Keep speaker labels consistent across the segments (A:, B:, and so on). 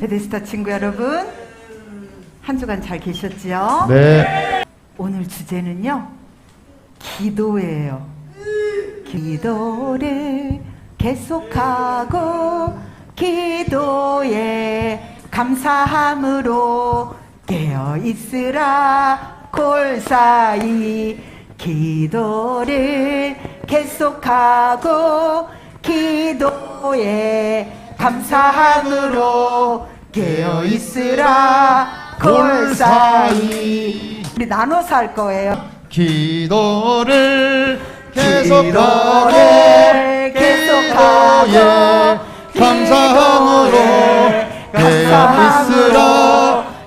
A: 베데스타 친구 여러분, 한 주간 잘 계셨지요?
B: 네.
A: 오늘 주제는요, 기도예요. 기도를 계속하고 기도에 감사함으로 깨어 있으라 골사이 기도를 계속하고 기도에 감사함으로 깨어 있으라. 골사이. 우리 나눠서 할 거예요.
B: 기도를 계속하고
A: 계속하고
B: 감사함으로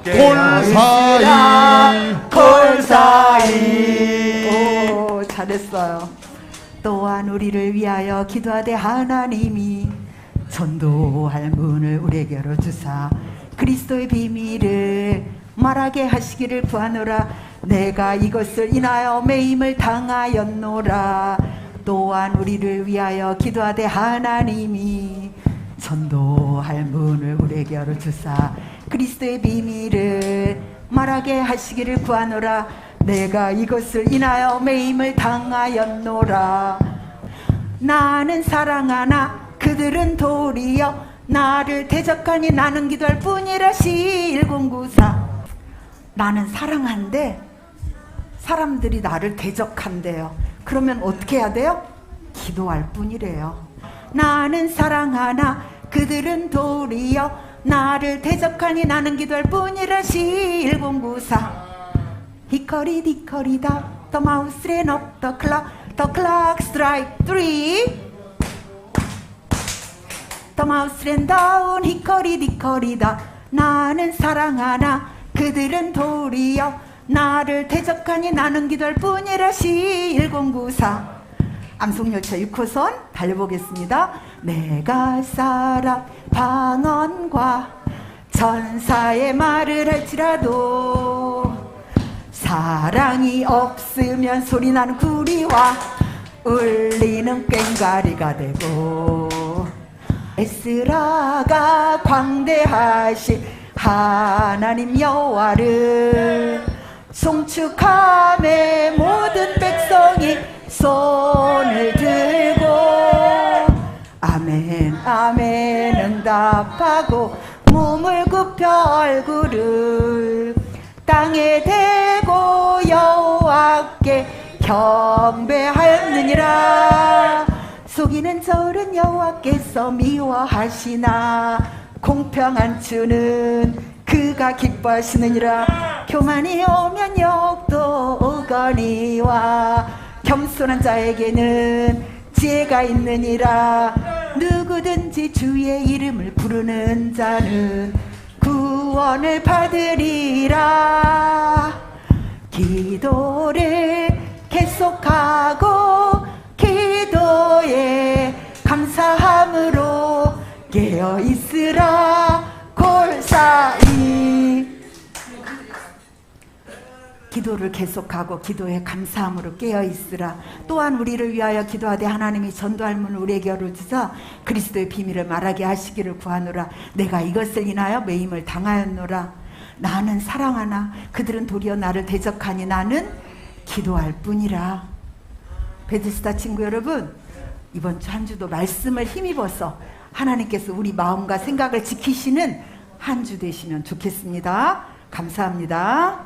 B: 깨어있으라.
A: 골사이. 오 잘했어요. 또한 우리를 위하여 기도하되 하나님이 전도할 문을 우리에게 열어주사 그리스도의 비밀을 말하게 하시기를 구하노라. 내가 이것을 인하여 매임을 당하였노라. 또한 우리를 위하여 기도하되 하나님이 전도할 문을 우리에게 열어주사 그리스도의 비밀을 말하게 하시기를 구하노라. 내가 이것을 인하여 매임을 당하였노라. 나는 사랑하나 그들은 도리여 나를 대적하니 나는 기도할 뿐이라. 시1094 나는 사랑한데 사람들이 나를 대적한대요. 그러면 어떻게 해야 돼요? 기도할 뿐이래요. 나는 사랑하나 그들은 도리여 나를 대적하니 나는 기도할 뿐이라. 시1094 히커리 디커리다. The mouse ran up the clock The mouse ran down 히커리 디커리다. 나는 사랑하나 그들은 도리여 나를 대적하니 나는 기도할 뿐이라. 시 1094 암송열차 6호선 달려보겠습니다. 내가 사랑 방언과 천사의 말을 할지라도 사랑이 없으면 소리나는 구리와 울리는 꽹과리가 되고 에스라가 광대하신 하나님 여호와를 송축함에 모든 백성이 손을 들고 아멘 아멘 응답하고 몸을 굽혀 얼굴을 땅에 대고 여호와께 경배하였느니라 속이는 저울은 여호와께서 미워하시나. 공평한 주는 그가 기뻐하시느니라. 교만이 오면 욕도 오거니와 겸손한 자에게는 지혜가 있느니라. 누구든지 주의 이름을 부르는 자는 구원을 받으리라. 기도를 계속하고 기도에 깨어 있으라 골사이. 기도를 계속하고 기도에 감사함으로 깨어 있으라. 또한 우리를 위하여 기도하되 하나님이 전도할 문을 우리에게 열어주사 그리스도의 비밀을 말하게 하시기를 구하노라. 내가 이것을 인하여 매임을 당하였노라. 나는 사랑하나 그들은 도리어 나를 대적하니 나는 기도할 뿐이라. 베드스다 친구 여러분 이번 주 한 주도 말씀을 힘입어서 하나님께서 우리 마음과 생각을 지키시는 한 주 되시면 좋겠습니다. 감사합니다